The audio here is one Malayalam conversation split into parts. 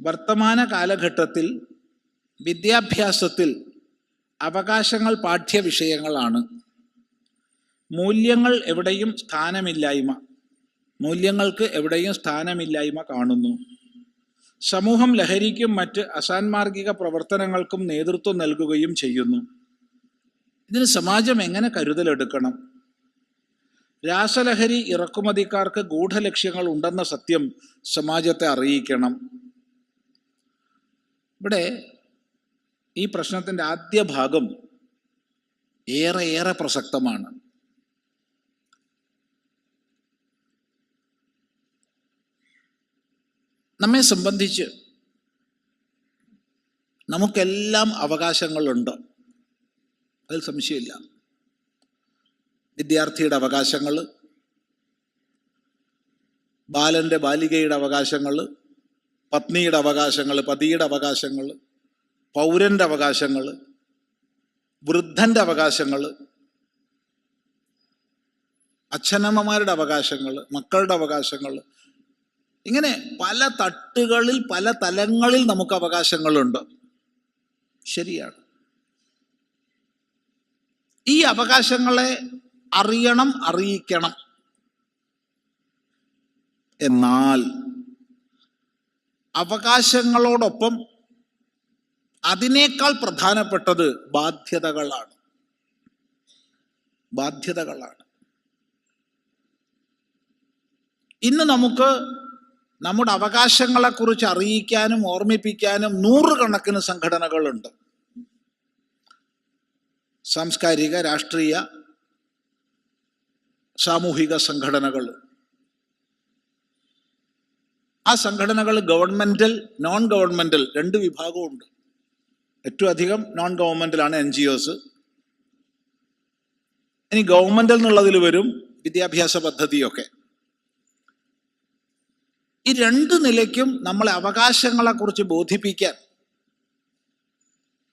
വർത്തമാന കാലഘട്ടത്തിൽ വിദ്യാഭ്യാസത്തിൽ അവകാശങ്ങൾ പാഠ്യവിഷയങ്ങളാണ് മൂല്യങ്ങൾ എവിടെയും സ്ഥാനമില്ലായ്മ മൂല്യങ്ങൾക്ക് എവിടെയും സ്ഥാനമില്ലായ്മ കാണുന്നു. സമൂഹം ലഹരിക്കും മറ്റ് അസാൻമാർഗിക പ്രവർത്തനങ്ങൾക്കും നേതൃത്വം നൽകുകയും ചെയ്യുന്നു. ഇതിന് സമാജം എങ്ങനെ കരുതലെടുക്കണം? രാസലഹരി ഇറക്കുമതിക്കാർക്ക് ഗൂഢലക്ഷ്യങ്ങൾ ഉണ്ടെന്ന സത്യം സമാജത്തെ അറിയിക്കണം. ഇവിടെ ഈ പ്രശ്നത്തിന്റെ ആദ്യ ഭാഗം ഏറെ ഏറെ പ്രസക്തമാണ്. നമ്മെ സംബന്ധിച്ച് നമുക്കെല്ലാം അവകാശങ്ങളുണ്ട്. അതിൽ സംശയമില്ല. വിദ്യാർത്ഥിയുടെ അവകാശങ്ങൾ ബാലന്റെ ബാലികയുടെ അവകാശങ്ങൾ പത്നിയുടെ അവകാശങ്ങൾ പതിയുടെ അവകാശങ്ങൾ പൗരന്റെ അവകാശങ്ങൾ വൃദ്ധന്റെ അവകാശങ്ങൾ അച്ഛനമ്മമാരുടെ അവകാശങ്ങൾ മക്കളുടെ അവകാശങ്ങൾ. ഇങ്ങനെ പല തട്ടുകളിൽ പല തലങ്ങളിൽ നമുക്ക് അവകാശങ്ങളുണ്ട്. ശരിയാണ്. ഈ അവകാശങ്ങളെ അറിയണം അറിയിക്കണം. എന്നാൽ അവകാശങ്ങളോടൊപ്പം അതിനേക്കാൾ പ്രധാനപ്പെട്ടത് ബാധ്യതകളാണ്. ബാധ്യതകളാണ്. ഇന്ന് നമുക്ക് നമ്മുടെ അവകാശങ്ങളെക്കുറിച്ച് അറിയിക്കാനും ഓർമ്മിപ്പിക്കാനും നൂറുകണക്കിന് സംഘടനകളുണ്ട്. സാംസ്കാരിക രാഷ്ട്രീയ സാമൂഹിക സംഘടനകൾ. ആ സംഘടനകൾ ഗവൺമെന്റൽ നോൺ ഗവൺമെന്റൽ രണ്ട് വിഭാഗമുണ്ട് ഏറ്റവും അധികം നോൺ ഗവൺമെന്റലാണ് എൻ ജി ഒസ് ഇനി ഗവൺമെന്റൽ എന്നുള്ളതിൽ വരും വിദ്യാഭ്യാസ പദ്ധതിയൊക്കെ. ഈ രണ്ട് നിലയ്ക്കും നമ്മളെ അവകാശങ്ങളെക്കുറിച്ച് ബോധിപ്പിക്കാൻ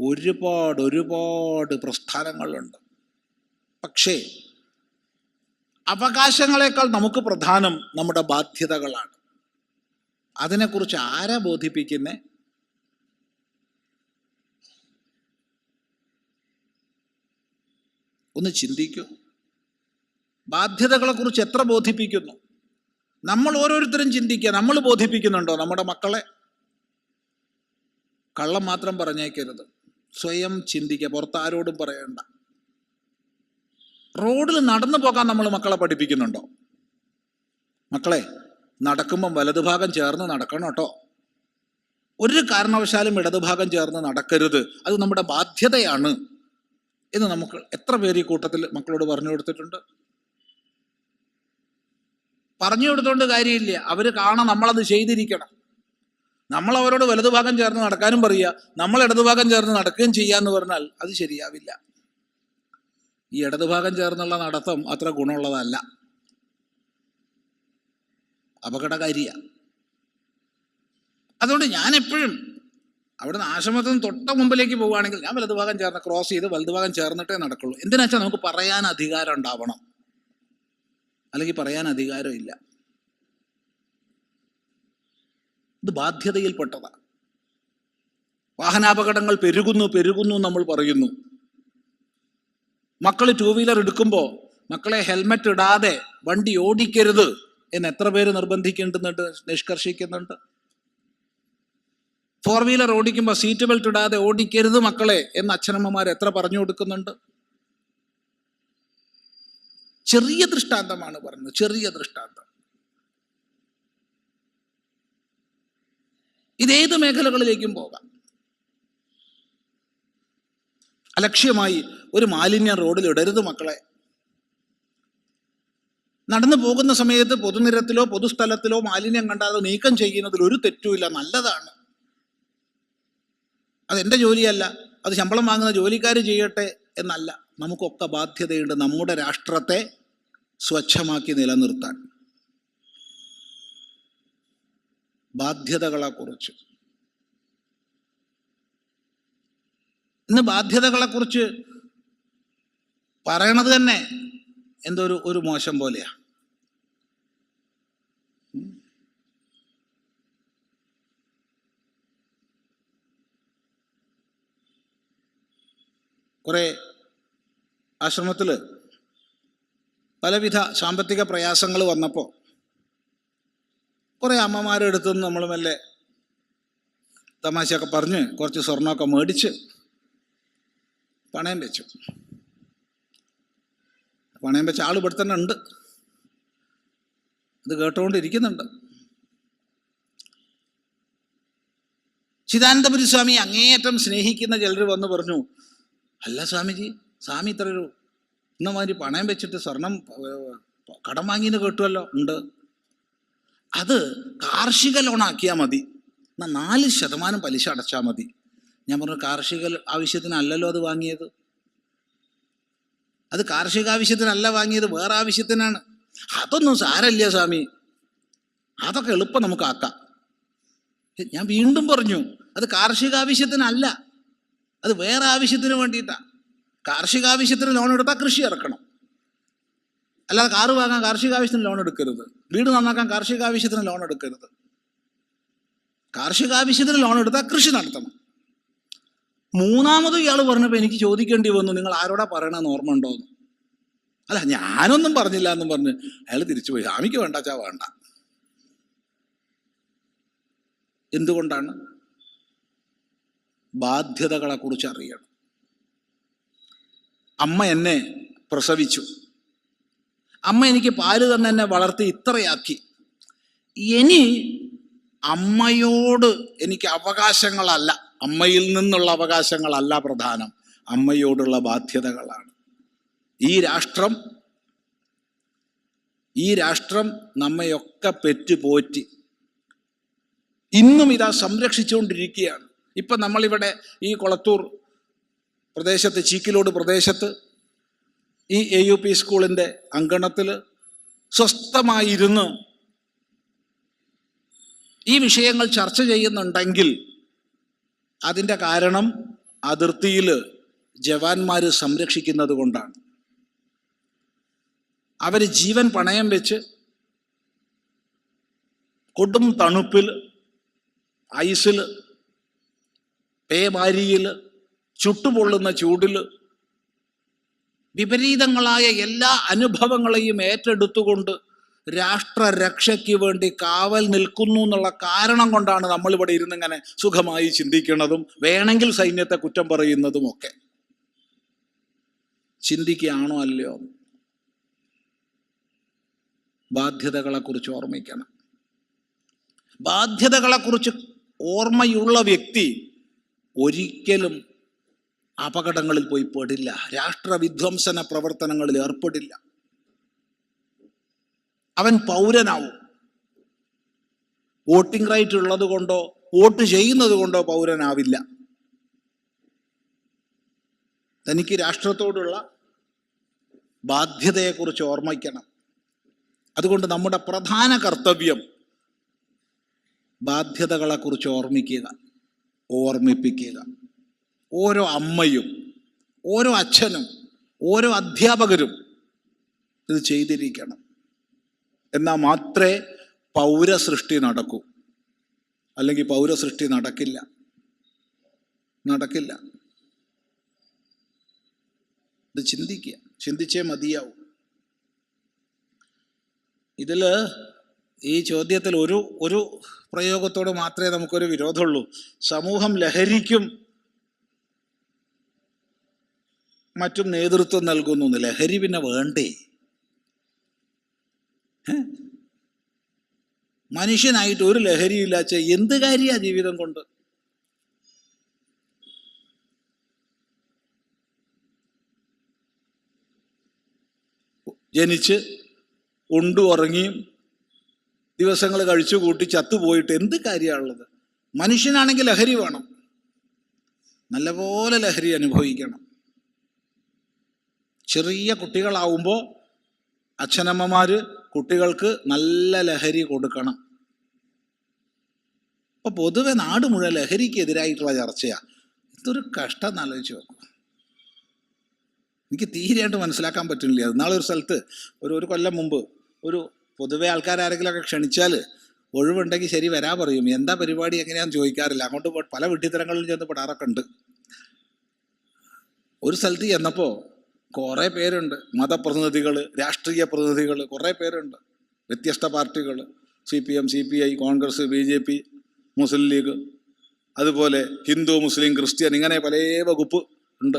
ഒരുപാട് ഒരുപാട് പ്രസ്ഥാനങ്ങളുണ്ട്. പക്ഷേ അവകാശങ്ങളെക്കാൾ നമുക്ക് പ്രധാനം നമ്മുടെ ബാധ്യതകളാണ്. അതിനെക്കുറിച്ച് ആരാ ബോധിപ്പിക്കുന്നേ? ഒന്ന് ചിന്തിക്കൂ. ബാധ്യതകളെക്കുറിച്ച് എത്ര ബോധിപ്പിക്കുന്നു? നമ്മൾ ഓരോരുത്തരും ചിന്തിക്കുക. നമ്മൾ ബോധിപ്പിക്കുന്നുണ്ടോ നമ്മുടെ മക്കളെ? കള്ളം മാത്രം പറഞ്ഞേക്കരുത്. സ്വയം ചിന്തിക്കുക. പുറത്ത് ആരോടും പറയണ്ട. റോഡിൽ നടന്നു പോകാൻ നമ്മൾ മക്കളെ പഠിപ്പിക്കുന്നുണ്ടോ? മക്കളെ നടക്കുമ്പം വലതുഭാഗം ചേർന്ന് നടക്കണം കേട്ടോ. ഒരു കാരണവശാലും ഇടതുഭാഗം ചേർന്ന് നടക്കരുത്. അത് നമ്മുടെ ബാധ്യതയാണ്. എന്ന് നമുക്ക് എത്ര പേര് ഈ കൂട്ടത്തിൽ മക്കളോട് പറഞ്ഞു കൊടുത്തിട്ടുണ്ട്? പറഞ്ഞു കൊടുത്തോണ്ട് കാര്യമില്ല. അവർ കാണാൻ നമ്മളത് ചെയ്തിരിക്കണം. നമ്മൾ അവരോട് വലതുഭാഗം ചേർന്ന് നടക്കാനും പറയുക നമ്മൾ ഇടതുഭാഗം ചേർന്ന് നടക്കുകയും ചെയ്യാന്ന് പറഞ്ഞാൽ അത് ശരിയാവില്ല. ഈ ഇടതുഭാഗം ചേർന്നുള്ള നടത്തം അത്ര ഗുണമുള്ളതല്ല. അപകടകാരിയ. അതുകൊണ്ട് ഞാൻ എപ്പോഴും അവിടുന്ന് ആശ്രമത്തിൽ നിന്ന് തൊട്ട മുമ്പിലേക്ക് പോവുകയാണെങ്കിൽ ഞാൻ വലതുഭാഗം ചേർന്ന് ക്രോസ് ചെയ്ത് വലതുഭാഗം ചേർന്നിട്ടേ നടക്കുള്ളൂ. എന്തിനാ വെച്ചാൽ നമുക്ക് പറയാൻ അധികാരം ഉണ്ടാവണം? അല്ലെങ്കിൽ പറയാൻ അധികാരമില്ല ഇത് ബാധ്യതയിൽപ്പെട്ടതാണ് വാഹനാപകടങ്ങൾ പെരുകുന്നു പെരുകുന്നു നമ്മൾ പറയുന്നു. മക്കൾ ടൂ വീലർ എടുക്കുമ്പോൾ മക്കളെ ഹെൽമെറ്റ് ഇടാതെ വണ്ടി ഓടിക്കരുത് എന്ന് എത്ര പേര് നിർബന്ധിക്കുന്നുണ്ട് നിഷ്കർഷിക്കുന്നുണ്ട്? ഫോർ വീലർ ഓടിക്കുമ്പോൾ സീറ്റ് ബെൽറ്റ് ഇടാതെ ഓടിക്കരുത് മക്കളെ എന്ന് അച്ഛനമ്മമാർ എത്ര പറഞ്ഞു കൊടുക്കുന്നുണ്ട്? ചെറിയ ദൃഷ്ടാന്തമാണ് പറഞ്ഞത് ചെറിയ ദൃഷ്ടാന്തം. ഇതേത് മേഖലകളിലേക്കും പോകാം. അലക്ഷ്യമായി ഒരു മാലിന്യം റോഡിൽ ഇടരുത് മക്കളെ. നടന്നു പോകുന്ന സമയത്ത് പൊതുനിരത്തിലോ പൊതുസ്ഥലത്തിലോ മാലിന്യം കണ്ടാൽ നീക്കം ചെയ്യുന്നതിൽ ഒരു തെറ്റുമില്ല നല്ലതാണ്. അതെന്റെ ജോലിയല്ല അത് ശമ്പളം വാങ്ങുന്ന ജോലിക്കാർ ചെയ്യട്ടെ എന്നല്ല. നമുക്കൊക്കെ ബാധ്യതയുണ്ട് നമ്മുടെ രാഷ്ട്രത്തെ സ്വച്ഛമാക്കി നിലനിർത്താൻ. ബാധ്യതകളെക്കുറിച്ച്. ഇന്ന് ബാധ്യതകളെക്കുറിച്ച് പറയണത് തന്നെ എന്തോ ഒരു ഒരു മോശം പോലെയാ. കുറേ ആശ്രമത്തിൽ പലവിധ സാമ്പത്തിക പ്രയാസങ്ങൾ വന്നപ്പോൾ കുറേ അമ്മമാരെടുത്തു നമ്മൾ മെല്ലെ തമാശയൊക്കെ പറഞ്ഞ് കുറച്ച് സ്വർണമൊക്കെ മേടിച്ച് പണയം വെച്ചു. പണയം വെച്ച ആൾ ഇവിടെ തന്നെ ഉണ്ട്. ഇത് കേട്ടുകൊണ്ടിരിക്കുന്നുണ്ട്. ചിദാനന്ദപുരി സ്വാമി അങ്ങേയറ്റം സ്നേഹിക്കുന്ന ചിലർ വന്ന് പറഞ്ഞു അല്ല സ്വാമിജി സ്വാമി ഇത്ര ഒരു ഇന്നമാതിരി പണയം വെച്ചിട്ട് സ്വർണം കടം വാങ്ങിയെന്ന് കേട്ടുമല്ലോ ഉണ്ട്. അത് കാർഷിക ലോണാക്കിയാൽ മതി. എന്നാൽ നാല് ശതമാനം പലിശ അടച്ചാൽ മതി. ഞാൻ പറഞ്ഞു കാർഷിക ആവശ്യത്തിനല്ലല്ലോ അത് വാങ്ങിയത്. അത് കാർഷിക ആവശ്യത്തിനല്ല വാങ്ങിയത് വേറെ ആവശ്യത്തിനാണ്. അതൊന്നും സാരല്ല സ്വാമി. അതൊക്കെ എളുപ്പം നമുക്ക് ആക്കാം. ഞാൻ വീണ്ടും പറഞ്ഞു അത് കാർഷിക ആവശ്യത്തിനല്ല അത് വേറെ ആവശ്യത്തിന് വേണ്ടിയിട്ടാണ് കാർഷിക ആവശ്യത്തിന് ലോൺ എടുത്താൽ കൃഷി ഇറക്കണം. അല്ലാതെ കാറ് വാങ്ങാൻ കാർഷിക ആവശ്യത്തിന് ലോൺ എടുക്കരുത്. വീട് നന്നാക്കാൻ കാർഷിക ആവശ്യത്തിന് ലോൺ എടുക്കരുത്. കാർഷിക ആവശ്യത്തിന് ലോൺ എടുത്താൽ കൃഷി നടത്തണം. മൂന്നാമത് ഇയാൾ പറഞ്ഞപ്പോൾ എനിക്ക് ചോദിക്കേണ്ടി വന്നു നിങ്ങൾ ആരോടാ പറയണമെന്ന് ഓർമ്മ ഉണ്ടോ അല്ല ഞാനൊന്നും പറഞ്ഞില്ല എന്നും പറഞ്ഞ് അയാൾ തിരിച്ചുപോയി സ്വാമിക്ക് ചാ വേണ്ട. എന്തുകൊണ്ടാണ്? ബാധ്യതകളെ കുറിച്ച് അറിയണം. അമ്മ എന്നെ പ്രസവിച്ചു. അമ്മ എനിക്ക് പാൽ തന്നെ എന്നെ വളർത്തി ഇത്രയാക്കി. ഇനി അമ്മയോട് എനിക്ക് അവകാശങ്ങളല്ല. അമ്മയിൽ നിന്നുള്ള അവകാശങ്ങളല്ല പ്രധാനം. അമ്മയോടുള്ള ബാധ്യതകളാണ്. ഈ രാഷ്ട്രം ഈ രാഷ്ട്രം നമ്മയൊക്കെ പെറ്റുപോറ്റി ഇന്നും ഇതാ സംരക്ഷിച്ചുകൊണ്ടിരിക്കുകയാണ്. ഇപ്പം നമ്മളിവിടെ ഈ കൊളത്തൂർ പ്രദേശത്ത് ചീക്കിലോട് പ്രദേശത്ത് ഈ എ യു പി സ്കൂളിന്റെ അങ്കണത്തിൽ സ്വസ്ഥമായിരുന്ന് ഈ വിഷയങ്ങൾ ചർച്ച ചെയ്യുന്നുണ്ടെങ്കിൽ അതിന്റെ കാരണം അതിർത്തിയിൽ ജവാന്മാർ സംരക്ഷിക്കുന്നത് കൊണ്ടാണ്. അവർ ജീവൻ പണയം വെച്ച് കൊടും തണുപ്പിൽ ഐസിൽ പേമാരിയിൽ ചുട്ടുപൊള്ളുന്ന ചൂടിൽ വിപരീതങ്ങളായ എല്ലാ അനുഭവങ്ങളെയും ഏറ്റെടുത്തുകൊണ്ട് രാഷ്ട്രരക്ഷയ്ക്ക് വേണ്ടി കാവൽ നിൽക്കുന്നു എന്നുള്ള കാരണം കൊണ്ടാണ് നമ്മളിവിടെ ഇരുന്നിങ്ങനെ സുഖമായി ചിന്തിക്കുന്നതും വേണമെങ്കിൽ സൈന്യത്തെ കുറ്റം പറയുന്നതും ഒക്കെ. ചിന്തിക്കുകയാണോ അല്ലയോ? ബാധ്യതകളെക്കുറിച്ച് ഓർമ്മിക്കണം. ബാധ്യതകളെക്കുറിച്ച് ഓർമ്മയുള്ള വ്യക്തി ഒരിക്കലും അപകടങ്ങളിൽ പോയി പെടില്ല. രാഷ്ട്രവിധ്വംസന പ്രവർത്തനങ്ങളിൽ ഏർപ്പെടില്ല. അവൻ പൗരനാവും. വോട്ടിംഗ് റൈറ്റ് ഉള്ളത് കൊണ്ടോ വോട്ട് ചെയ്യുന്നത് കൊണ്ടോ പൗരനാവില്ല. തനിക്ക് രാഷ്ട്രത്തോടുള്ള ബാധ്യതയെക്കുറിച്ച് ഓർമ്മിക്കണം. അതുകൊണ്ട് നമ്മുടെ പ്രധാന കർത്തവ്യം ബാധ്യതകളെക്കുറിച്ച് ഓർമ്മിക്കുക ഓർമ്മിപ്പിക്കുക. ഓരോ അമ്മയും ഓരോ അച്ഛനും ഓരോ അധ്യാപകരും ഇത് ചെയ്തിരിക്കണം. എന്നാൽ മാത്രമേ പൗരസൃഷ്ടി നടക്കൂ. അല്ലെങ്കിൽ പൗരസൃഷ്ടി നടക്കില്ല. നടക്കില്ല. ഇത് ചിന്തിക്കുക. ചിന്തിച്ചേ മതിയാവും. ഇതിൽ ഈ ചോദ്യത്തിൽ ഒരു ഒരു പ്രയോഗത്തോട് മാത്രമേ നമുക്കൊരു വിരോധമുള്ളൂ. സമൂഹം ലഹരിക്കും മറ്റും നേതൃത്വം നൽകുന്നു. ലഹരി പിന്നെ വേണ്ടേ? മനുഷ്യനായിട്ട് ഒരു ലഹരിയില്ലാച്ച എന്ത് കാര്യ ജീവിതം കൊണ്ട്? ജനിച്ച് ഉണ്ടു ഉറങ്ങിയും ദിവസങ്ങൾ കഴിച്ചു കൂട്ടി ചത്തുപോയിട്ട് എന്ത് കാര്യമാണുള്ളത് മനുഷ്യനാണെങ്കിൽ ലഹരി വേണം. നല്ലപോലെ ലഹരി അനുഭവിക്കണം. ചെറിയ കുട്ടികളാവുമ്പോൾ അച്ഛനമ്മമാര് കുട്ടികൾക്ക് നല്ല ലഹരി കൊടുക്കണം. അപ്പൊ പൊതുവെ നാട് മുഴുവൻ ലഹരിക്ക് എതിരായിട്ടുള്ള ചർച്ചയാണ് ഇതൊരു കഷ്ടം എന്നാലോചിച്ച് നോക്കൂ. എനിക്ക് തീരെയായിട്ട് മനസ്സിലാക്കാൻ പറ്റുന്നില്ല. നാളെ ഒരു സ്ഥലത്ത് ഒരു ഒരു കൊല്ലം മുമ്പ് ഒരു പൊതുവെ ആൾക്കാരാരെങ്കിലുമൊക്കെ ക്ഷണിച്ചാൽ ഒഴിവുണ്ടെങ്കിൽ ശരി വരാ പറയും. എന്താ പരിപാടി എങ്ങനെയാണെന്ന് ചോദിക്കാറില്ല. അങ്ങോട്ട് പല വെട്ടിത്തരങ്ങളിൽ ചെന്ന് പെടാറൊക്കെ ഉണ്ട്. ഒരു സ്ഥലത്ത് ചെന്നപ്പോൾ കുറേ പേരുണ്ട്. മതപ്രതിനിധികൾ രാഷ്ട്രീയ പ്രതിനിധികൾ കുറേ പേരുണ്ട്. വ്യത്യസ്ത പാർട്ടികൾ C P M C P I Congress B J P Muslim League അതുപോലെ ഹിന്ദു മുസ്ലിം ക്രിസ്ത്യൻ ഇങ്ങനെ പല വകുപ്പ് ഉണ്ട്.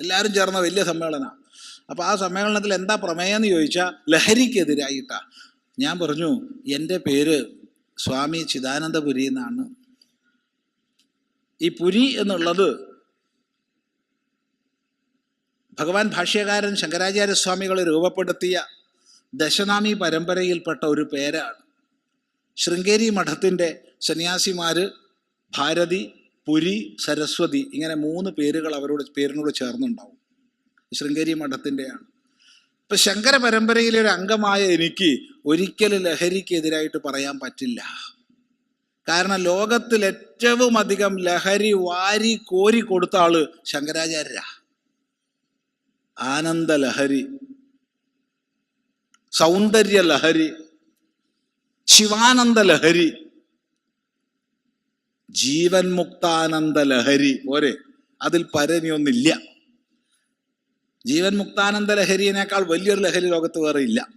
എല്ലാവരും ചേർന്ന വലിയ സമ്മേളനമാണ് അപ്പോൾ ആ സമ്മേളനത്തിൽ എന്താ പ്രമേയം എന്ന് ചോദിച്ചാൽ ലഹരിക്കെതിരായിട്ടാ. ഞാൻ പറഞ്ഞു എന്റെ പേര് സ്വാമി ചിദാനന്ദപുരി എന്നാണ്. ഈ പുരി എന്നുള്ളത് ഭഗവാൻ ഭാഷ്യകാരൻ ശങ്കരാചാര്യസ്വാമികൾ രൂപപ്പെടുത്തിയ ദശനാമി പരമ്പരയിൽപ്പെട്ട ഒരു പേരാണ്. ശൃംഗേരി മഠത്തിന്റെ സന്യാസിമാർ ഭാരതി പുരി സരസ്വതി ഇങ്ങനെ മൂന്ന് പേരുകൾ അവരോട് പേരിനോട് ചേർന്നുണ്ടാവും. ശൃംഗേരി മഠത്തിന്റെയാണ്. ഇപ്പൊ ശങ്കര പരമ്പരയിലെ ഒരു അംഗമായ എനിക്ക് ഒരിക്കലും ലഹരിക്കെതിരായിട്ട് പറയാൻ പറ്റില്ല. കാരണം ലോകത്തിൽ ഏറ്റവും അധികം ലഹരി വാരി കോരി കൊടുത്ത ആൾ ശങ്കരാചാര്യ ആനന്ദ സൗന്ദര്യലഹരി ശിവാനന്ദലഹരി ലഹരി ശിവാനന്ദ ലഹരി ജീവൻ മുക്താനന്ദ ലഹരി പോരെ അതിൽ പരനിയൊന്നില്ല ജീവൻ മുക്താനന്ദ ലഹരിയേക്കാൾ വലിയൊരു ലഹരി ലോകത്ത് വേറെ ഇല്ല.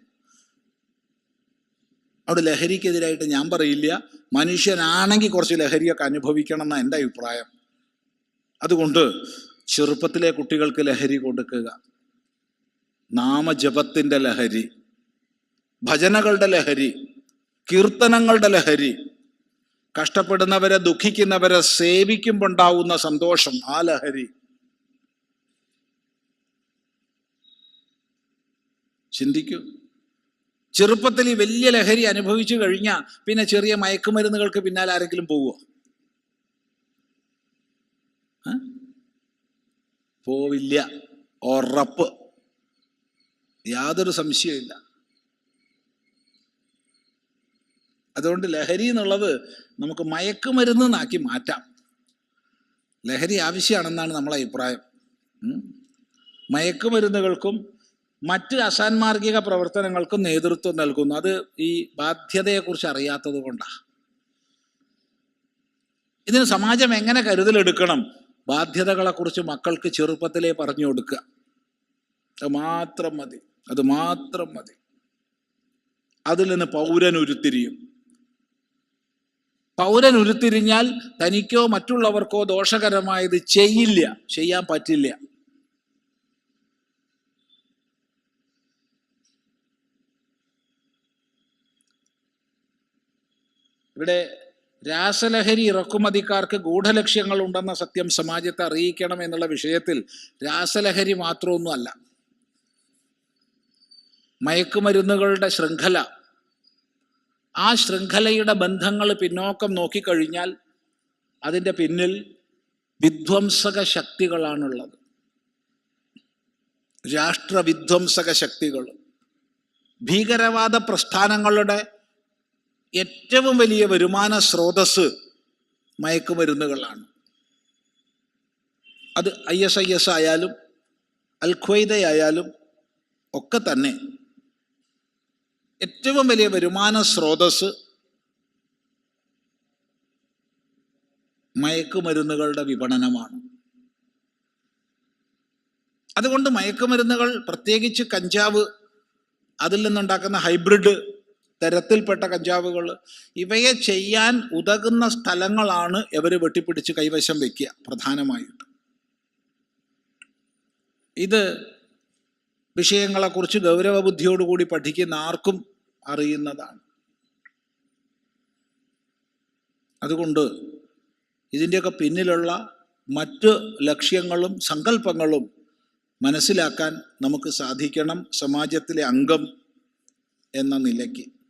അവിടെ ലഹരിക്കെതിരായിട്ട് ഞാൻ പറയില്ല. മനുഷ്യനാണെങ്കിൽ കുറച്ച് ലഹരിയൊക്കെ അനുഭവിക്കണം എന്നാണ് എന്റെ അഭിപ്രായം. അതുകൊണ്ട് ചെറുപ്പത്തിലെ കുട്ടികൾക്ക് ലഹരി കൊടുക്കുക. നാമജപത്തിന്റെ ലഹരി ഭജനകളുടെ ലഹരി കീർത്തനങ്ങളുടെ ലഹരി കഷ്ടപ്പെടുന്നവരെ ദുഃഖിക്കുന്നവരെ സേവിക്കുമ്പോൾ ഉണ്ടാവുന്ന സന്തോഷം ആ ലഹരി. ചിന്തിക്കൂ. ചെറുപ്പത്തിൽ ഈ വലിയ ലഹരി അനുഭവിച്ചു കഴിഞ്ഞാൽ പിന്നെ ചെറിയ മയക്കുമരുന്നുകൾക്ക് പിന്നാലെ ആരെങ്കിലും പോവുമോ? പോവില്ല. ഉറപ്പ്. യാതൊരു സംശയമില്ല അതുകൊണ്ട് ലഹരി എന്നുള്ളത് നമുക്ക് മയക്കുമരുന്ന് നാക്കി മാറ്റാം. ലഹരി ആവശ്യമാണെന്നാണ് നമ്മളെ അഭിപ്രായം. മയക്കുമരുന്നുകൾക്കും മറ്റ് അസാൻമാർഗിക പ്രവർത്തനങ്ങൾക്കും നേതൃത്വം നൽകുന്നു. അത് ഈ ബാധ്യതയെക്കുറിച്ച് അറിയാത്തത് കൊണ്ടാണ് ഇതിന് സമാജം എങ്ങനെ കരുതലെടുക്കണം? ബാധ്യതകളെക്കുറിച്ച് മക്കൾക്ക് ചെറുപ്പത്തിലേ പറഞ്ഞു കൊടുക്കുക. അത് മാത്രം മതി. അത് മാത്രം മതി. അതിൽ നിന്ന് പൗരൻ ഉരുത്തിരിയും. പൗരൻ ഉരുത്തിരിഞ്ഞാൽ തനിക്കോ മറ്റുള്ളവർക്കോ ദോഷകരമായത് ചെയ്യില്ല. ചെയ്യാൻ പറ്റില്ല. ഇവിടെ രാസലഹരി ഇറക്കുമതിക്കാർക്ക് ഗൂഢലക്ഷ്യങ്ങൾ ഉണ്ടെന്ന സത്യം സമാജത്തെ അറിയിക്കണം എന്നുള്ള വിഷയത്തിൽ രാസലഹരി മാത്രമൊന്നുമല്ല. മയക്കുമരുന്നുകളുടെ ശൃംഖല. ആ ശൃംഖലയുടെ ബന്ധങ്ങൾ പിന്നോക്കം നോക്കിക്കഴിഞ്ഞാൽ അതിന്റെ പിന്നിൽ വിധ്വംസക ശക്തികളാണുള്ളത്. രാഷ്ട്രവിധ്വംസക ശക്തികൾ. ഭീകരവാദ പ്രസ്ഥാനങ്ങളുടെ ഏറ്റവും വലിയ വരുമാന സ്രോതസ് മയക്കുമരുന്നുകളാണ്. അത് ഐ എസ് ഐ എസ് ആയാലും അൽ ഖ്വയ്ദയായാലും ഒക്കെ തന്നെ ഏറ്റവും വലിയ വരുമാന സ്രോതസ് മയക്കുമരുന്നുകളുടെ വിപണനമാണ്. അതുകൊണ്ട് മയക്കുമരുന്നുകൾ പ്രത്യേകിച്ച് കഞ്ചാവ് അതിൽ നിന്നുണ്ടാക്കുന്ന ഹൈബ്രിഡ് തരത്തിൽപ്പെട്ട കഞ്ചാവുകൾ ഇവയെ ചെയ്യാൻ ഉതകുന്ന സ്ഥലങ്ങളാണ് ഇവർ വെട്ടിപ്പിടിച്ച് കൈവശം വെക്കുക പ്രധാനമായിട്ട്. ഇത് വിഷയങ്ങളെക്കുറിച്ച് ഗൗരവബുദ്ധിയോടുകൂടി പഠിക്കുന്ന ആർക്കും അറിയുന്നതാണ്. അതുകൊണ്ട് ഇതിന്റെയൊക്കെ പിന്നിലുള്ള മറ്റ് ലക്ഷ്യങ്ങളും സങ്കല്പങ്ങളും മനസ്സിലാക്കാൻ നമുക്ക് സാധിക്കണം. സമാജത്തിലെ അംഗം എന്ന നിലയ്ക്ക്.